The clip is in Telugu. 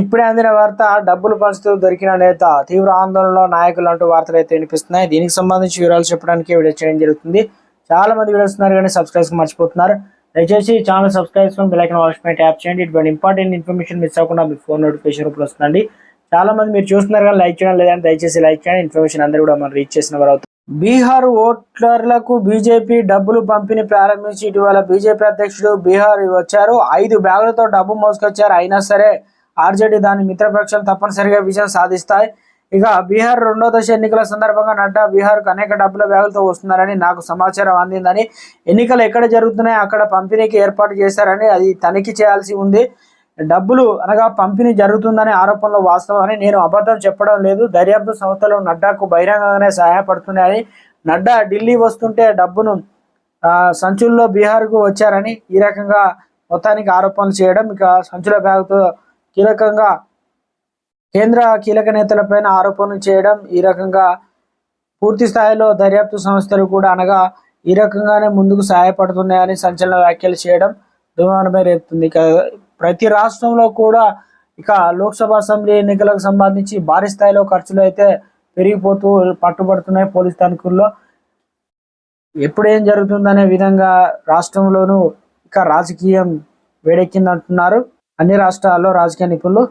ఇప్పుడే అందిన వార్త డబ్బులు పంచుతూ దొరికిన నేత తీవ్ర ఆందోళనలో నాయకులు అంటూ వార్తలు అయితే వినిపిస్తున్నాయి. దీనికి సంబంధించి వివరాలు చెప్పడానికి వీడియో చేయడం జరుగుతుంది. చాలా మంది వీడియోస్ ఉన్నారు కానీ సబ్స్క్రైబ్స్ మర్చిపోతున్నారు. దయచేసి ఛానల్ సబ్స్క్రైబ్ బిలైకన్ బెల్ యాప్ ట్యాప్ చేయండి. ఇటువంటి ఇంపార్టెంట్ ఇన్ఫర్మేషన్ మిస్ అవ్వకుండా మీ ఫోన్ నోటిఫికేషన్ రూపంలో వస్తుందండి. చాలా మంది మీరు చూస్తున్నారు కానీ లైక్ చేయడం లేదని దయచేసి లైక్ చేయండి. ఇన్ఫర్మేషన్ అందరూ కూడా మనం రీచ్ చేసిన వారు బీహార్ ఓటర్లకు బీజేపీ డబ్బులు పంపిణీ ప్రారంభించి ఇటీవల బీజేపీ అధ్యక్షుడు బీహార్ వచ్చారు. ఐదు బ్యాగులతో డబ్బు మోసుకొచ్చారు. అయినా సరే ఆర్జేడీ దాని మిత్రపక్షాలు తప్పనిసరిగా విజయం సాధిస్తాయి. ఇక బీహార్ రెండో దశ ఎన్నికల సందర్భంగా నడ్డా బీహార్కు అనేక డబ్బుల బ్యాగులతో వస్తున్నారని నాకు సమాచారం అందిందని ఎన్నికలు ఎక్కడ జరుగుతున్నాయో అక్కడ పంపిణీకి ఏర్పాటు చేశారని అది తనిఖీ చేయాల్సి ఉంది. డబ్బులు అనగా పంపిణీ జరుగుతుందనే ఆరోపణలో వాస్తవమని నేను అబద్ధం చెప్పడం లేదు. దర్యాప్తు సంస్థలు నడ్డాకు బహిరంగంగానే సహాయపడుతున్నాయని నడ్డా ఢిల్లీ వస్తుంటే డబ్బును సంచుల్లో బీహార్కు వచ్చారని ఈ రకంగా మొత్తానికి ఆరోపణలు చేయడం ఇక సంచుల బ్యాగుతో కీలకంగా కేంద్ర కీలక నేతలపైన ఆరోపణలు చేయడం ఈ రకంగా పూర్తి స్థాయిలో దర్యాప్తు సంస్థలు కూడా అనగా ఈ రకంగానే ముందుకు సహాయపడుతున్నాయని సంచలన వ్యాఖ్యలు చేయడం దుమానమే రేపుతుంది. ఇక ప్రతి రాష్ట్రంలో కూడా ఇక లోక్సభ అసెంబ్లీ ఎన్నికలకు సంబంధించి భారీ స్థాయిలో ఖర్చులు అయితే పెరిగిపోతూ పట్టుబడుతున్నాయి పోలీస్ తనిఖీల్లో. ఎప్పుడేం జరుగుతుందనే విధంగా రాష్ట్రంలోనూ ఇక రాజకీయం వేడెక్కిందంటున్నారు. అన్ని రాష్ట్రాల్లో రాజకీయ నిపుణులు